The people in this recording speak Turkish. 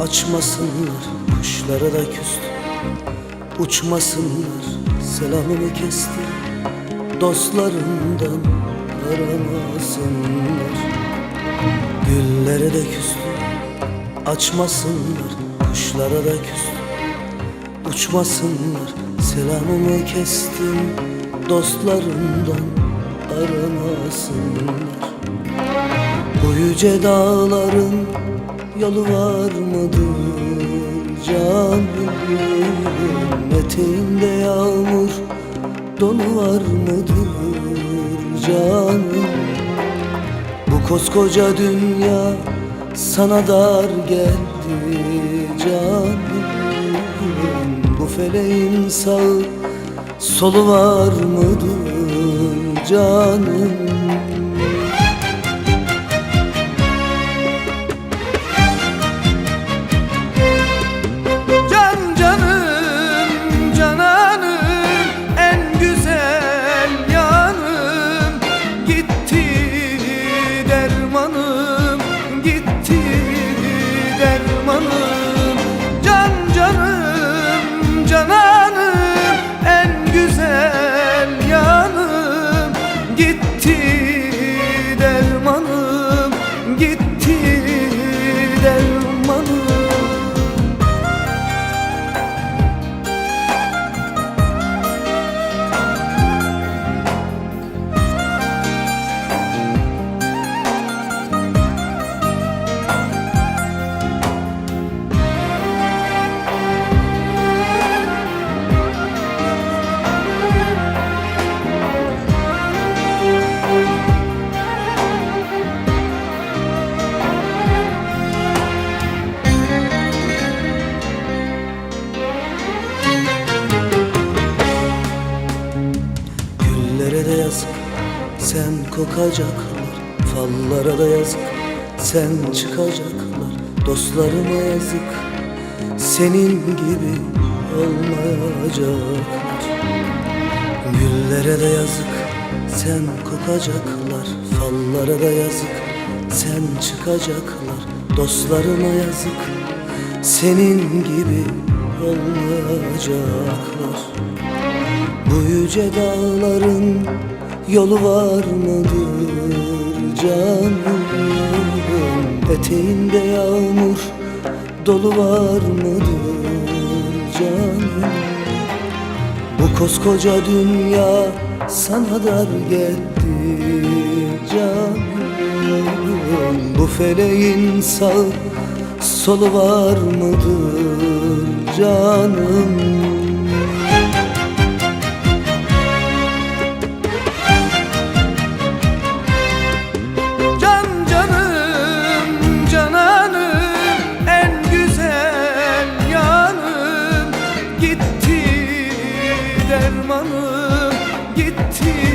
Açmasınlar kuşlara da küstü Uçmasınlar selamımı kesti Dostlarından aramasınlar. Güllere de küstü Açmasınlar kuşlara da küstü Uçmasınlar selamımı kestim. Dostlarından aramasınlar. Bu yüce dağların yolu var mıdır? Canım Eteğinde yağmur donu var mıdır? Canım Bu koskoca dünya sana dar geldi. Canım Bu feleğin sağı solu var mıdır? Canım sen kokacaklar Fallara da yazık. Sen çıkacaklar Dostlarıma yazık. Senin gibi olmayacaklar Güllere de yazık. Sen kokacaklar Fallara da yazık. Sen çıkacaklar Dostlarıma yazık. Senin gibi olmayacaklar. Bu yüce dağların yolu var mıdır canım. Eteğinde yağmur dolu var mıdır canım. Bu koskoca dünya sana dar geldi canım. Bu feleğin sağ solu var mıdır canım dermanım gitti